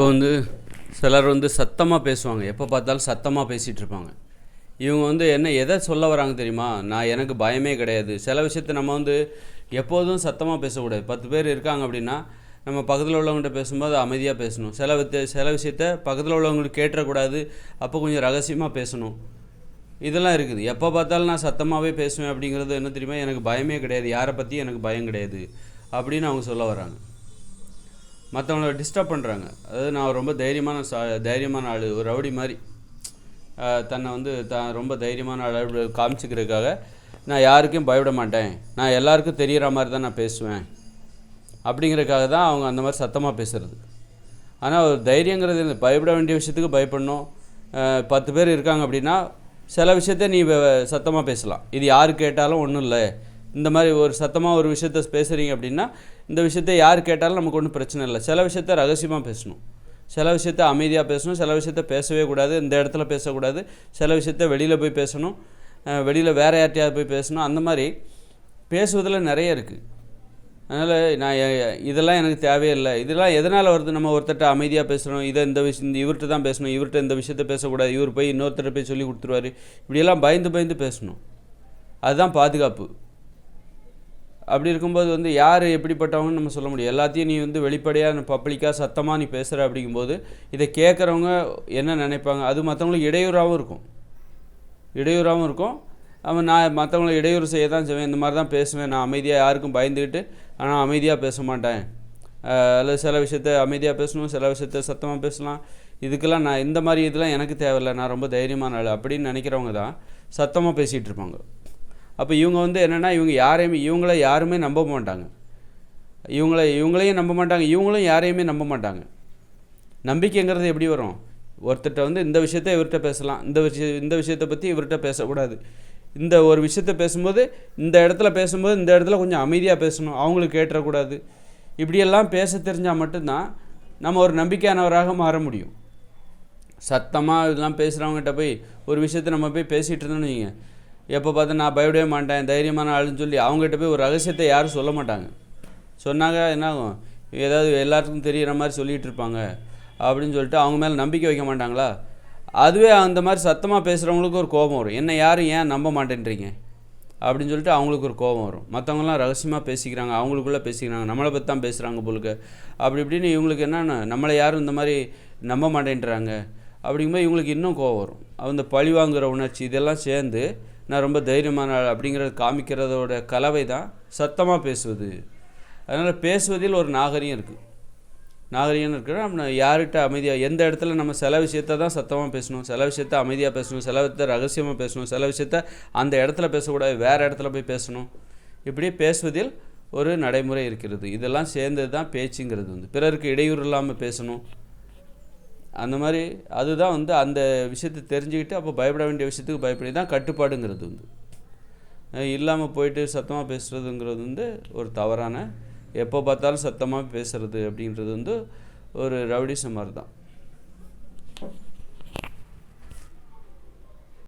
இப்போ வந்து சிலர் வந்து சத்தமாக பேசுவாங்க. எப்போ பார்த்தாலும் சத்தமாக பேசிகிட்டு இருப்பாங்க. இவங்க வந்து என்ன எதை சொல்ல வராங்க தெரியுமா? நான் எனக்கு பயமே கிடையாது. சில விஷயத்த நம்ம வந்து எப்போதும் சத்தமாக பேசக்கூடாது. பத்து பேர் இருக்காங்க அப்படின்னா நம்ம பக்கத்தில் உள்ளவங்கள்ட்ட பேசும்போது அமைதியாக பேசணும். சில வித்த சில விஷயத்த பக்கத்தில் உள்ளவங்களுக்கு கேட்டுறக்கூடாது. அப்போ கொஞ்சம் ரகசியமாக பேசணும். இதெல்லாம் இருக்குது. எப்போ பார்த்தாலும் நான் சத்தமாகவே பேசுவேன் அப்படிங்கிறது என்ன தெரியுமா? எனக்கு பயமே கிடையாது. யாரை பற்றி எனக்கு பயம் கிடையாது. அப்படின்னு அவங்க சொல்ல வராங்க. மற்றவங்கள டிஸ்டர்ப் பண்ணுறாங்க அதாவது நான் ரொம்ப தைரியமான சா தைரியமான ஆள் ஒரு ரவுடி மாதிரி. தன்னை வந்து தான் ரொம்ப தைரியமான ஆள் காமிச்சிக்கிறதுக்காக நான் யாருக்கும் பயப்பட மாட்டேன். நான் எல்லாருக்கும் தெரிகிற மாதிரி தான் நான் பேசுவேன். அப்படிங்கிறதுக்காக தான் அவங்க அந்த மாதிரி சத்தமாக பேசுகிறது ஆனால் ஒரு தைரியங்கிறது இந்த பயப்பட வேண்டிய விஷயத்துக்கு பயப்படணும். பத்து பேர் இருக்காங்க அப்படின்னா சில விஷயத்த நீ சத்தமாக பேசலாம். இது யார் கேட்டாலும் ஒன்றும் இல்லை. இந்த மாதிரி ஒரு சத்தமாக ஒரு விஷயத்த பேசுகிறீங்க அப்படின்னா இந்த விஷயத்த யார் கேட்டாலும் நமக்கு ஒன்றும் பிரச்சனை இல்லை. சில விஷயத்த ரகசியமாக பேசணும். சில விஷயத்த அமைதியாக பேசணும். சில விஷயத்த பேசவே கூடாது. இந்த இடத்துல பேசக்கூடாது. சில விஷயத்த வெளியில் போய் பேசணும். வெளியில் வேறு யார்ட்டையாவது போய் பேசணும். அந்த மாதிரி பேசுவதில் நிறைய இருக்குது அதனால் நான் இதெல்லாம் எனக்கு தேவையில்லை இதெல்லாம் எதனால் வருது? நம்ம ஒருத்தர்ட்ட அமைதியாக பேசுகிறோம் இதை இந்த விஷயம் இந்த இவர்கிட்ட தான் பேசணும். இவர்கிட்ட இந்த விஷயத்த பேசக்கூடாது. இவர் போய் இன்னொருத்தர் போய் சொல்லி கொடுத்துருவாரு. இப்படியெல்லாம் பயந்து பயந்து பேசணும். அதுதான் பாதுகாப்பு. அப்படி இருக்கும்போது வந்து யார் எப்படிப்பட்டவங்கன்னு நம்ம சொல்ல முடியும். எல்லாத்தையும் நீ வந்து வெளிப்படையாக பப்ளிக்காக சத்தமாக நீ பேசுகிற அப்படிங்கும்போது இதை கேட்குறவங்க என்ன நினைப்பாங்க? அது மற்றவங்களுக்கு இடையூறாகவும் இருக்கும். இடையூறாகவும் இருக்கும். அவன் நான் மற்றவங்களை இடையூறு செய்ய தான் செய்வேன் இந்த மாதிரி தான் பேசுவேன். நான் அமைதியாக யாருக்கும் பயந்துக்கிட்டு ஆனால் அமைதியாக பேச மாட்டேன். அல்லது சில விஷயத்த அமைதியாக பேசணும் சில விஷயத்த சத்தமாக பேசலாம். இதுக்கெல்லாம் நான் இந்த மாதிரி இதெல்லாம் எனக்கு தேவையில்லை. நான் ரொம்ப தைரியமான ஆள். அப்படின்னு நினைக்கிறவங்க தான் சத்தமாக பேசிகிட்டு இருப்பாங்க. அப்போ இவங்க வந்து என்னென்னா இவங்க யாரையுமே இவங்கள யாருமே நம்ப மாட்டாங்க. இவங்கள இவங்களையும் நம்ப மாட்டாங்க இவங்களும் யாரையுமே நம்ப மாட்டாங்க. நம்பிக்கைங்கிறது எப்படி வரும்? ஒருத்தர்கிட்ட வந்து இந்த விஷயத்த இவர்கிட்ட பேசலாம் இந்த விஷய இந்த விஷயத்தை பற்றி இவர்கிட்ட பேசக்கூடாது. இந்த ஒரு விஷயத்த பேசும்போது இந்த இடத்துல பேசும்போது இந்த இடத்துல கொஞ்சம் அமைதியாக பேசணும் அவங்களுக்கு கேட்டுறக்கூடாது இப்படியெல்லாம் பேச தெரிஞ்சால் மட்டும்தான் நம்ம ஒரு நம்பிக்கையானவராக மாற முடியும். சத்தமாக இதெல்லாம் பேசுகிறவங்ககிட்ட போய் ஒரு விஷயத்த நம்ம போய் பேசிகிட்டு இருந்தோம்னு வைங்க. எப்போ பார்த்தா நான் பயப்படவே மாட்டேன் தைரியமான ஆளுன்னு சொல்லி அவங்ககிட்ட போய் ஒரு ரகசியத்தை யாரும் சொல்ல மாட்டாங்க. சொன்னாங்க என்ன ஆகும் ஏதாவது எல்லாத்துக்கும் தெரியிற மாதிரி சொல்லிகிட்டு இருப்பாங்க. அப்படின்னு சொல்லிட்டு அவங்க மேலே நம்பிக்கை வைக்க மாட்டாங்களா? அதுவே அந்த மாதிரி சத்தமாக பேசுகிறவங்களுக்கு ஒரு கோபம் வரும். என்ன யாரும் ஏன் நம்ப மாட்டேன்றீங்க? அப்படின்னு சொல்லிட்டு அவங்களுக்கு ஒரு கோபம் வரும். மற்றவங்களாம் ரகசியமாக பேசிக்கிறாங்க அவங்களுக்குள்ளே பேசிக்கிறாங்க நம்மளை பற்றி தான் பேசுகிறாங்க போலுக்கு. அப்படி இப்படின்னு இவங்களுக்கு என்னென்ன நம்மளை யாரும் இந்த மாதிரி நம்ப மாட்டேன்றாங்க. அப்படிங்கும்போது இவங்களுக்கு இன்னும் கோபம் வரும். அந்த பழி வாங்குகிற உணர்ச்சி இதெல்லாம் சேர்ந்து நான் ரொம்ப தைரியமான ஆள் அப்படிங்கிறத காமிக்கிறதோட கலவை தான் சத்தமாக பேசுவது. அதனால் பேசுவதில் ஒரு நாகரிகம் இருக்குது நாகரிகம் இருக்கிற நம்ம யார்கிட்ட அமைதியாக எந்த இடத்துல நம்ம சில விஷயத்த தான் சத்தமாக பேசணும்? சில விஷயத்த அமைதியாக பேசணும்? சில விஷயத்த ரகசியமாக பேசணும்? சில விஷயத்த அந்த இடத்துல பேசக்கூடாது வேறு இடத்துல போய் பேசணும்? இப்படி பேசுவதில் ஒரு நடைமுறை இருக்கிறது. இதெல்லாம் சேர்ந்தது தான் பேச்சுங்கிறது வந்து. பிறருக்கு இடையூறு இல்லாமல் பேசணும். அந்த மாதிரி அதுதான் வந்து அந்த விஷயத்தை தெரிஞ்சுக்கிட்டு அப்போ பயப்பட வேண்டிய விஷயத்துக்கு பயப்படி தான் கட்டுப்பாடுங்கிறது வந்து இல்லாமல் போயிட்டு சத்தமாக பேசுகிறதுங்கிறது வந்து ஒரு தவறான எப்போ பார்த்தாலும் சத்தமாக பேசுகிறது அப்படின்றது வந்து ஒரு ரவுடிசம் மாதிரி தான்